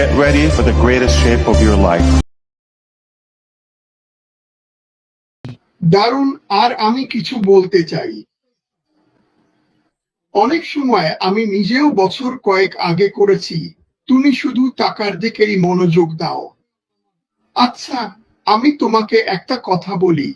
Get ready for the greatest shape of your life. দারুণ, আর আমি কিছু বলতে চাই। অনেক সময় আমি নিজেও বছর কয়েক আগে করেছি, তুমি শুধু টাকার দিকেই মনোযোগ দাও। আচ্ছা আমি তোমাকে একটা কথা বলি।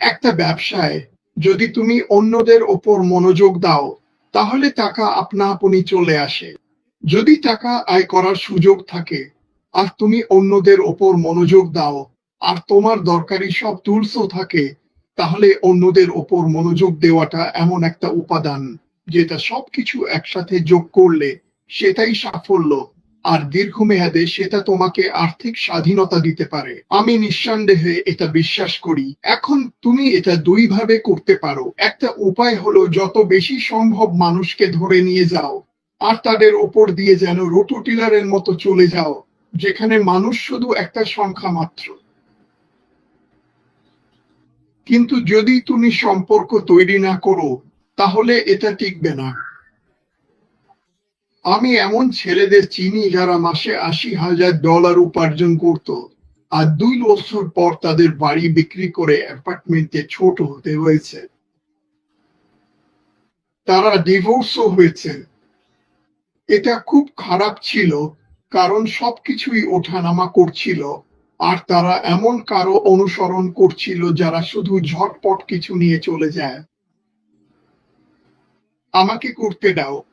একটা ব্যবসায় যদি তুমি অন্যদের ওপর মনোযোগ দাও, তাহলে টাকা আপনা আপনি চলে আসে। যদি টাকা আয় করার সুযোগ থাকে, আর তুমি অন্যদের ওপর মনোযোগ দাও, আর তোমার দরকারি সব টুলসও থাকে, তাহলে অন্যদের ওপর মনোযোগ দেওয়াটা এমন একটা উপাদান, যেটা সবকিছু একসাথে যোগ করলে সেটাই সাফল্য, আর দীর্ঘমেয়াদে সেটা তোমাকে আর্থিক স্বাধীনতা দিতে পারে। আমি নিঃসন্দেহে এটা বিশ্বাস করি। এখন তুমি এটা দুইভাবে করতে পারো। একটা উপায় হলো, যত বেশি সম্ভব মানুষকে ধরে নিয়ে যাও আর তাদের ওপর দিয়ে যেন রোটো টিলারের মতো চলে যাও, যেখানে মানুষ শুধু একটা সংখ্যা মাত্র। কিন্তু যদি তুমি সম্পর্ক তৈরি না করো, তাহলে এটা টিকবে না। আমি এমন ছেলেদের চিনি যারা মাসে আশি হাজার ডলার উপার্জন করত, আর দুই বছর পর তাদের বাড়ি বিক্রি করে অ্যাপার্টমেন্টে ছোট হতে হয়েছে। তারা ডিভোর্সও হয়েছে। এটা খুব খারাপ ছিল, কারণ সবকিছুই ওঠানামা করছিল, আর তারা এমন কারও অনুসরণ করছিল যারা শুধু ঝটপট কিছু নিয়ে চলে যায়। আমাকে করতে দাও।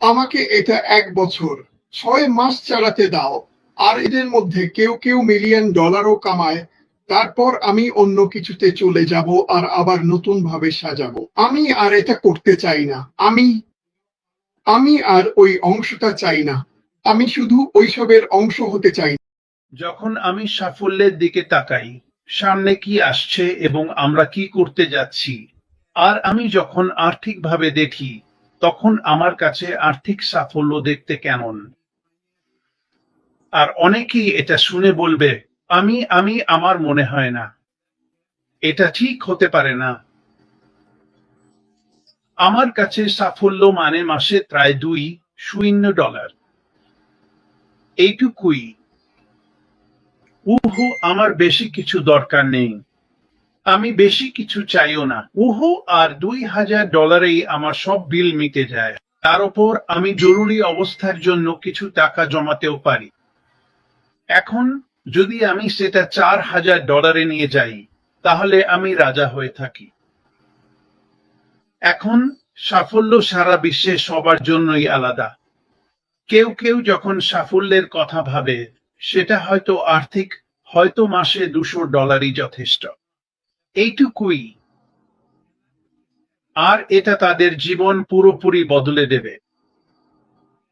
আমাকে এটা এক বছর, ছয় মাস চালাতে দাও, আর এদের মধ্যে কেউ কেউ মিলিয়ন ডলারও কামায়, তারপর আমি অন্য কিছুতে চলে যাব আর আবার নতুন ভাবে সাজাবো। আমি আর এটা করতে চাই না। আমি আমি আর ওই অংশটা চাই না। আমি শুধু ওইসবের অংশ হতে চাই। যখন আমি সাফল্যের দিকে তাকাই, সামনে কি আসছে এবং আমরা কি করতে যাচ্ছি, আর আমি যখন আর্থিকভাবে দেখি, তখন আমার কাছে আর্থিক সাফল্য দেখতে কেমন? আর অনেকেই এটা শুনে বলবে, আমি আমি, আমার মনে হয় না। এটা ঠিক হতে পারে না। আমার কাছে সাফল্য মানে মাসে প্রায় দুই শূন্য ডলার। এইটুকুই। উহু, আমার বেশি কিছু দরকার নেই। আমি বেশি কিছু চাইও না। উহু আর দুই হাজার ডলারেই আমার সব বিল মিটে যায়। তার উপর আমি জরুরি অবস্থার জন্য কিছু টাকা জমাতেও পারি। এখন যদি আমি সেটা চার হাজার ডলারে নিয়ে যাই, তাহলে আমি রাজা হয়ে থাকি। এখন সাফল্য সারা বিশ্বে সবার জন্যই আলাদা। কেউ কেউ যখন সাফল্যের কথা ভাবে, সেটা হয়তো আর্থিক, হয়তো মাসে দুশো ডলারই যথেষ্ট। এইটুকুই। আর এটা তাদের জীবন পুরোপুরি বদলে দেবে।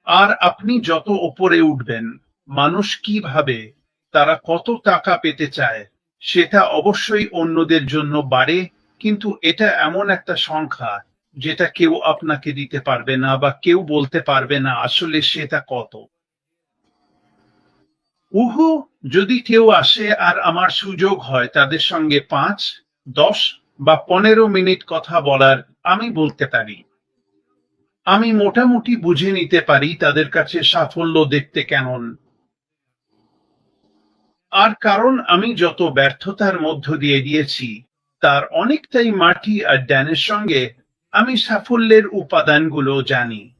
আর আপনি যত উপরে উঠবেন, মানুষ কীভাবে তারা কত টাকা পেতে চায়, সেটা অবশ্যই অন্যদের জন্য বাড়ে কিন্তু এটা এমন একটা সংখ্যা যেটা কেউ আপনাকে দিতে পারবে না বা কেউ বলতে পারবে না আসলে সেটা কত। উহু, যদি কেউ আসে আর আমার সুযোগ হয় তাদের সঙ্গে পাঁচ, দশ বা পনেরো মিনিট কথা বলার, আমি বলতে পারি। আমি মোটামুটি বুঝে নিতে পারি তাদের কাছে সাফল্য দেখতে কেমন। আর কারণ আমি যত ব্যর্থতার মধ্য দিয়ে দিয়েছি তার অনেকটাই মাটি আর ড্যানের সঙ্গে আমি সাফল্যের উপাদানগুলো জানি।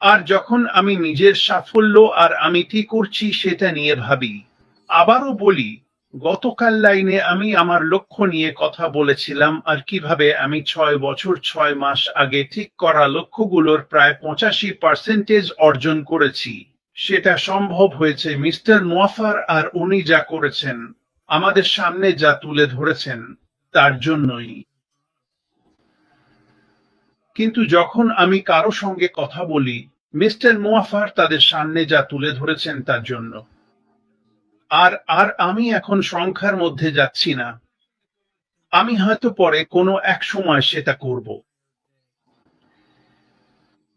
আর যখন আমি নিজের সাফল্য আর আমি কি করছি সেটা নিয়ে ভাবি, আবারও বলি, গতকাল লাইনে আমি আমার লক্ষ্য নিয়ে কথা বলেছিলাম আর কীভাবে আমি ছয় বছর ছয় মাস আগে ঠিক করা লক্ষ্যগুলোর প্রায় পঁচাশি পার্সেন্টেজ অর্জন করেছি। সেটা সম্ভব হয়েছে মিস্টার মোয়াফার আর উনি যা করেছেন। আমাদের সামনে যা তুলে ধরেছেন, তার জন্যই। কিন্তু যখন আমি কারও সঙ্গে কথা বলি, মিস্টার মোয়াফার তাদের সামনে যা তুলে ধরেছেন, তার জন্য। আর আর আমি এখন সংখ্যার মধ্যে যাচ্ছি না। আমি হয়তো পরে কোনো এক সময় সেটা করব।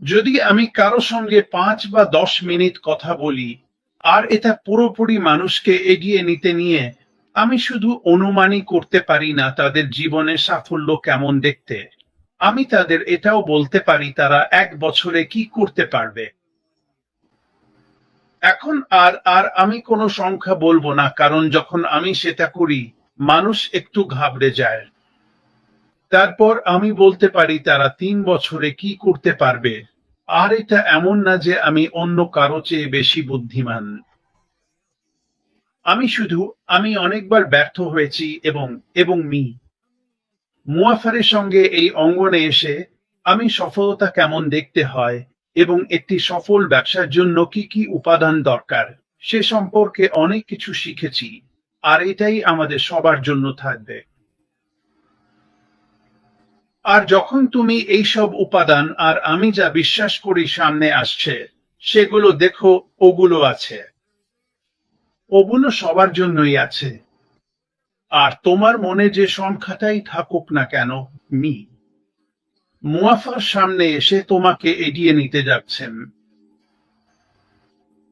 যদি আমি কারও সঙ্গে পাঁচ বা দশ মিনিট কথা বলি, আর এটা পুরোপুরি মানুষকে এগিয়ে নিতে নিয়ে আমি শুধু অনুমানই করতে পারি না তাদের জীবনে সাফল্য কেমন দেখতে। আমি তাদের এটাও বলতে পারি তারা এক বছরে কি করতে পারবে। এখন আর আর আমি কোনো সংখ্যা বলব না, কারণ যখন আমি সেটা করি, মানুষ একটু ঘাবড়ে যায়। তারপর আমি বলতে পারি তারা তিন বছরে কি করতে পারবে। আর এটা এমন না যে আমি অন্য কারও চেয়ে বেশি বুদ্ধিমান। আমি শুধু, আমি অনেকবার ব্যর্থ হয়েছি এবং এবং মি। মুয়াফারের সঙ্গে এই অঙ্গনে এসে আমি সফলতা কেমন দেখতে হয় এবং একটি সফল ব্যবসার জন্য কি কি উপাদান দরকার, সে সম্পর্কে অনেক কিছু শিখেছি, আর এটাই আমাদের সবার জন্য থাকবে। আর যখন তুমি এই সব উপাদান আর আমি যা বিশ্বাস করি সামনে আসছে, সেগুলো দেখো, ওগুলো আছে। ওগুলো সবার জন্যই আছে। আর তোমার মনে যে সংখ্যাটাই থাকুক না কেন, মি। মুয়াফার সামনে এসে তোমাকে এড়িয়ে নিতে যাচ্ছেন।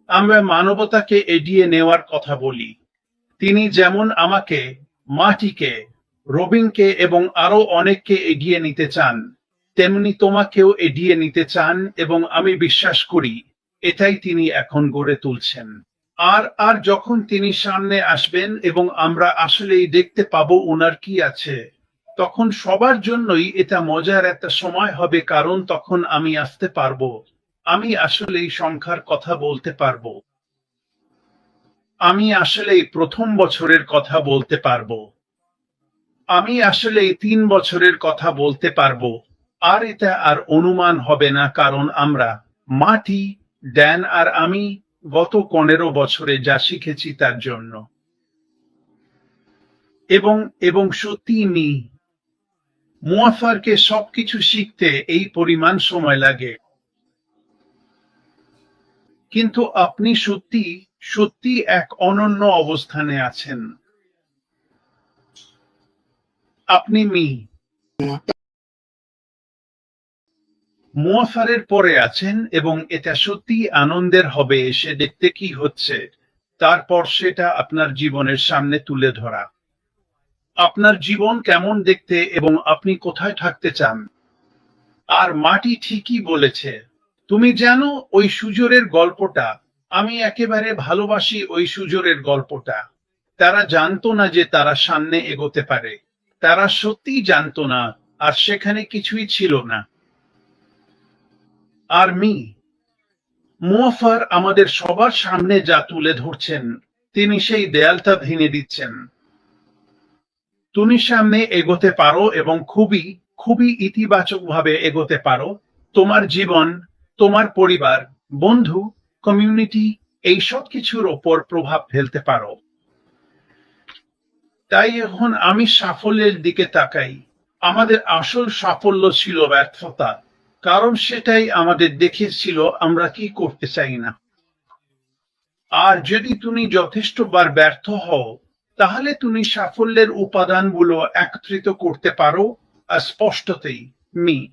আমরা মানবতাকে এড়িয়ে নেওয়ার কথা বলি। তিনি যেমন আমাকে, মাটিকে, রবিনকে এবং আরও অনেককে এগিয়ে নিতে চান, তেমনি তোমাকেও এগিয়ে নিতে চান এবং আমি বিশ্বাস করি, এটাই তিনি এখন গড়ে তুলছেন। আর আর যখন তিনি সামনে আসবেন এবং আমরা আসলেই দেখতে পাবো ওনার কি আছে, তখন সবার জন্যই এটা মজার একটা সময় হবে, কারণ তখন আমি আসতে পারব। আমি আসলেই সংখ্যার কথা বলতে পারব। আমি আসলেই প্রথম বছরের কথা বলতে পারব। আমি আসলে এই তিন বছরের কথা বলতে পারব। আর এটা আর অনুমান হবে না, কারণ আমরা মাটি, ড্যান আর আমি গত পনেরো বছরে যা শিখেছি তার জন্য। এবং এবং সত্যি মুয়াফারকে সবকিছু শিখতে এই পরিমাণ সময় লাগে। কিন্তু আপনি সত্যি সত্যি এক অনন্য অবস্থানে আছেন। আপনি মি। মুয়াফারের পরে আছেন এবং এটা সত্যি আনন্দের হবে এসে দেখতে কি হচ্ছে, তারপর সেটা আপনার জীবনের সামনে তুলে ধরা। আপনার জীবন কেমন দেখতে এবং আপনি কোথায় থাকতে চান? আর মাটি ঠিকই বলেছে, তুমি জানো ওই সুজোরের গল্পটা, আমি একেবারে ভালোবাসি ওই সুজোরের গল্পটা। তারা জানতো না যে তারা সামনে এগোতে পারে, তারা সত্যিই জানতো না, আর সেখানে কিছুই ছিল না। আর মি। মুয়াফার আমাদের সবার সামনে যা তুলে ধরছেন, তিনি সেই দেয়ালটা ভেঙে দিচ্ছেন। তুমি সামনে এগোতে পারো এবং খুবই খুবই ইতিবাচক ভাবে এগোতে পারো। তোমার জীবন, তোমার পরিবার, বন্ধু, কমিউনিটি, এই সব কিছুর ওপর প্রভাব ফেলতে পারো। তাই এখন আমি সাফল্যের দিকে তাকাই। আমাদের আসল সাফল্য ছিল ব্যর্থতা। কারণ সেটাই আমাদের দেখেছিল আমরা কি করতে চাই না। আর যদি তুমি যথেষ্টবার ব্যর্থ হও, তাহলে তুমি সাফল্যের উপাদানগুলো একত্রিত করতে পারো স্পষ্টতেই মি।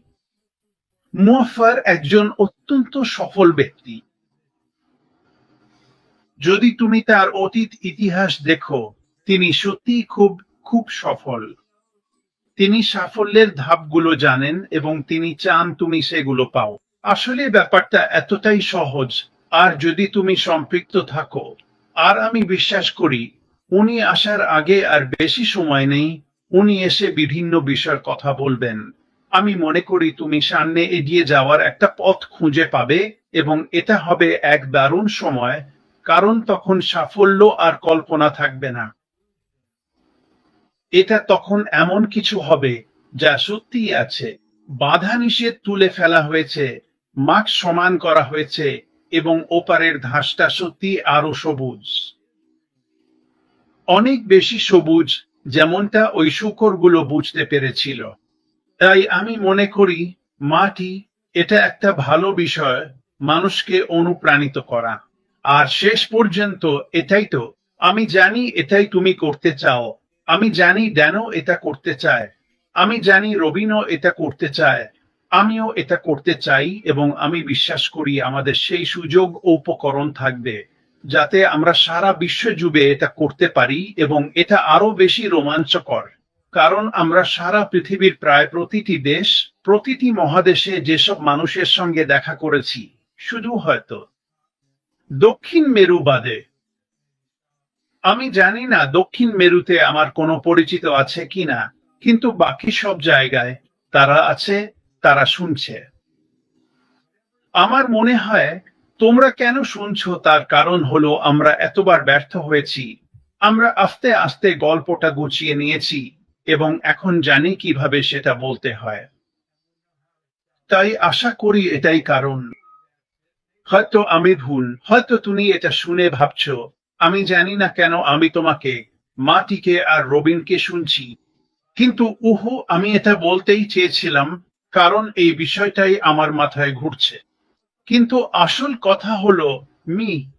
মুয়াফার একজন অত্যন্ত সফল ব্যক্তি। যদি তুমি তার অতীত ইতিহাস দেখো, তিনি সত্যিই খুব খুব সফল। তিনি সাফল্যের ধাপগুলো জানেন এবং তিনি চান তুমি সেগুলো পাও। আসলে ব্যাপারটা এতটাই সহজ, আর যদি তুমি সম্পৃক্ত থাকো, আর আমি বিশ্বাস করি, উনি আসার আগে আর বেশি সময় নেই, উনি এসে বিভিন্ন বিষয়ের কথা বলবেন। আমি মনে করি তুমি সামনে এগিয়ে যাওয়ার একটা পথ খুঁজে পাবে এবং এটা হবে এক দারুণ সময়, কারণ তখন সাফল্য আর কল্পনা থাকবে না। এটা তখন এমন কিছু হবে যা সত্যিই আছে। বাধা নিষেধ তুলে ফেলা হয়েছে, মাঠ সমান করা হয়েছে এবং ওপারের ঘাসটা সত্যি আরও সবুজ। অনেক বেশি সবুজ যেমনটা ওই শুকরগুলো বুঝতে পেরেছিল। তাই আমি মনে করি মাটি এটা একটা ভালো বিষয়, মানুষকে অনুপ্রাণিত করা। আর শেষ পর্যন্ত এটাই তো, আমি জানি এটাই তুমি করতে চাও আমি জানি ড্যানো এটা করতে চায়। আমি জানি রবিনও এটা করতে চায়। আমিও এটা করতে চাই এবং আমি বিশ্বাস করি আমাদের সেই সুযোগ ও উপকরণ থাকবে, যাতে আমরা সারা বিশ্ব জুড়ে এটা করতে পারি এবং এটা আরও বেশি রোমাঞ্চকর। কারণ আমরা সারা পৃথিবীর প্রায় প্রতিটি দেশ, প্রতিটি মহাদেশে যেসব মানুষের সঙ্গে দেখা করেছি, শুধু হয়তো। দক্ষিণ মেরু বাদে আমি জানি না দক্ষিণ মেরুতে আমার কোনো পরিচিত আছে কিনা, কিন্তু বাকি সব জায়গায় তারা আছে, তারা শুনছে। আমার মনে হয় তোমরা কেন শুনছো তার কারণ হলো আমরা এতবার ব্যর্থ হয়েছি। আমরা আস্তে আস্তে গল্পটা গুছিয়ে নিয়েছি এবং এখন জানি কীভাবে সেটা বলতে হয়। তাই আশা করি এটাই কারণ। হয়তো আমি ভুল, হয়তো তুমি এটা শুনে ভাবছ আমি জানি না কেন আমি তোমাকে, মাটিকে আর রবিনকে শুনছি। কিন্তু উহু, আমি এটা বলতেই চেয়েছিলাম, কারণ এই বিষয়টাই আমার মাথায় ঘুরছে। কিন্তু আসল কথা হলো, মি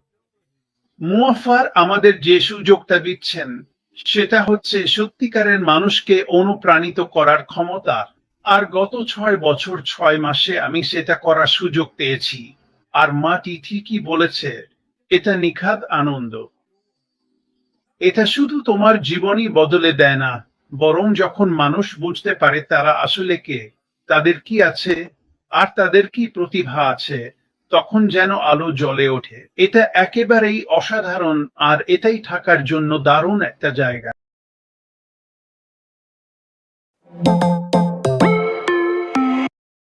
মুয়াফার আমাদের যে সুযোগটা দিচ্ছেন, সেটা হচ্ছে সত্যিকারের মানুষকে অনুপ্রাণিত করার ক্ষমতা। আর গত ছয় বছর, ছয় মাসে আমি সেটা করার সুযোগ পেয়েছি। আর মাটি ঠিকই বলেছে এটা নিখাদ আনন্দ। এটা শুধু তোমার জীবনই বদলে দেয় না, বরং যখন মানুষ বুঝতে পারে তারা আসলে কে, তাদের কি আছে, আর তাদের কি প্রতিভা আছে, তখন যেন আলো জ্বলে ওঠে। এটা একেবারেই অসাধারণ, আর এটাই থাকার জন্য দারুণ একটা জায়গা।